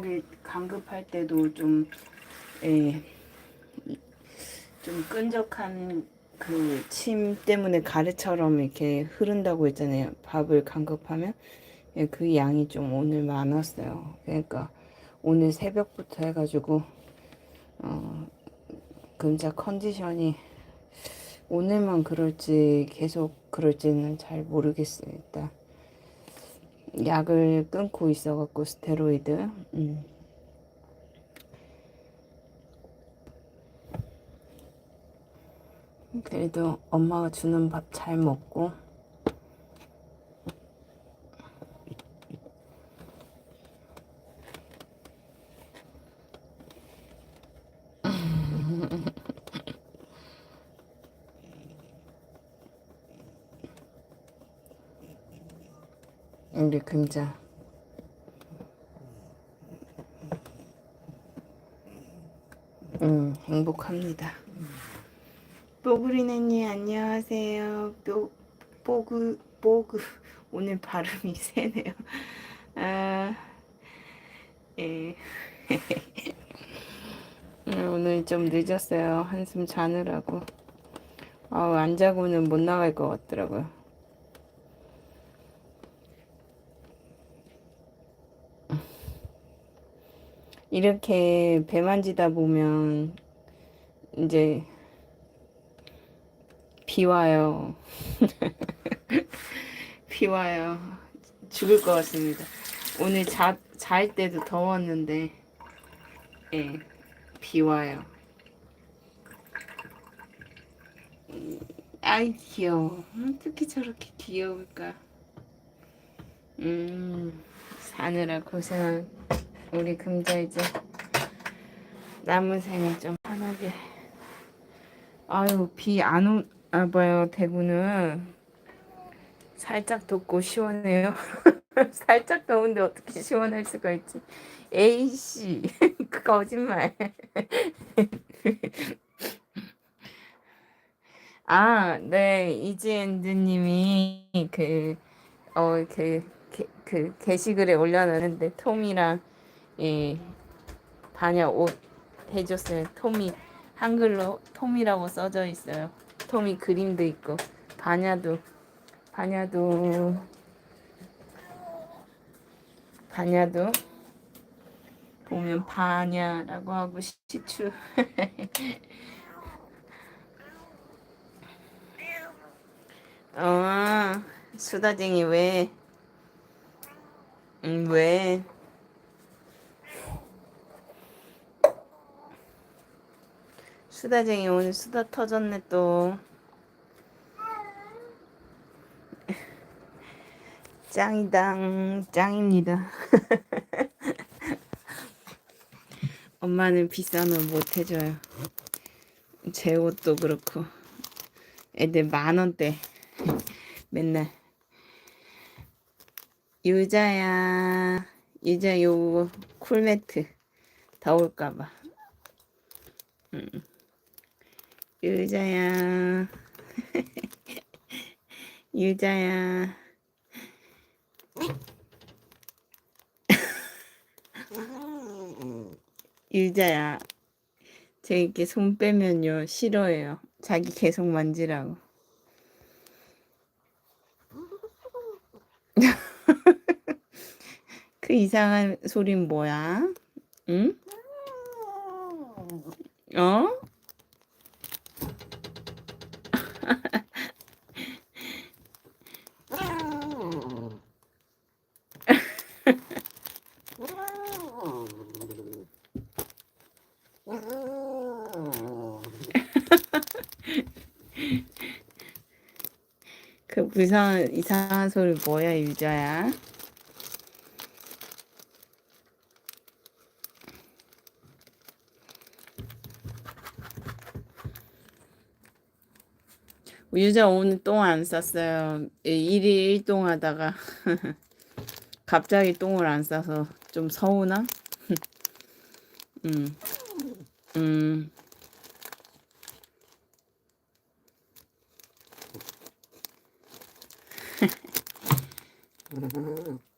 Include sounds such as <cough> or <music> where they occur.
저기 강급할 때도 좀, 예, 좀 끈적한 그 침 때문에 가래처럼 이렇게 흐른다고 했잖아요. 밥을 강급하면. 예, 그 양이 좀 오늘 많았어요. 그러니까 오늘 새벽부터 해가지고, 어, 금자 컨디션이 오늘만 그럴지 계속 그럴지는 잘. 일단 약을 끊고 있어갖고 스테로이드. 음. 그래도 엄마가 주는 밥 잘 먹고 우리 금자. 음 행복합니다. 뽀그리네님 안녕하세요. 뽀, 뽀그 뽀그 오늘 발음이 <laughs> 세네요. 아, 예. 음, 오늘 좀 늦었어요. 한숨 자느라고. 아우 안 자고는 못 나갈 것 같더라고요 이렇게 배 만지다 보면 이제 비 와요. <laughs> 비 와요. 죽을 것 같습니다. 오늘 자, 잘 때도 더웠는데, 예, 비 와요. 음, 아이, 귀여워. 어떻게 저렇게 귀여울까? 음, 사느라 고생한 우리 금자 이제 남은 생을 좀 편하게. 아유, 비 안 오, 아, 봐요. 대구는 살짝 덥고 시원해요. <laughs> 살짝 더운데 어떻게 시원할 수가 있지? 에이씨, <laughs> 그 거짓말. <laughs> 아, 네, 이지엔드님이 그, 어, 그, 게, 그 게시글에 올려놨는데 톰이랑 이 반야 옷 해줬어요. 톰이 한글로 톰이라고 써져 있어요. 톰이 그림도 있고 반야도 반야도 반야도 보면 반야라고 하고 시추 <laughs> 어 수다쟁이 왜? 음, 왜? 수다쟁이 오늘 수다 터졌네 또. <laughs> 짱이당 짱입니다. <laughs> 엄마는 옷못 해줘요. 제 옷도 그렇고 애들 만 원대 <laughs> 맨날 유자야 유자 요 쿨매트 더울까봐. 음. <laughs> 유자야 유자야 유자야 제 이렇게 손 빼면요 싫어해요 자기 계속 만지라고 <laughs> 그 이상한 소린 뭐야? 응? 어? 그 이상한 이상한 소리 뭐야 유자야? 유자 오늘 똥 안 쌌어요. 일일 일동 하다가 <laughs> 갑자기 똥을 안 싸서 좀 서운함? <laughs> 음. 음. うん。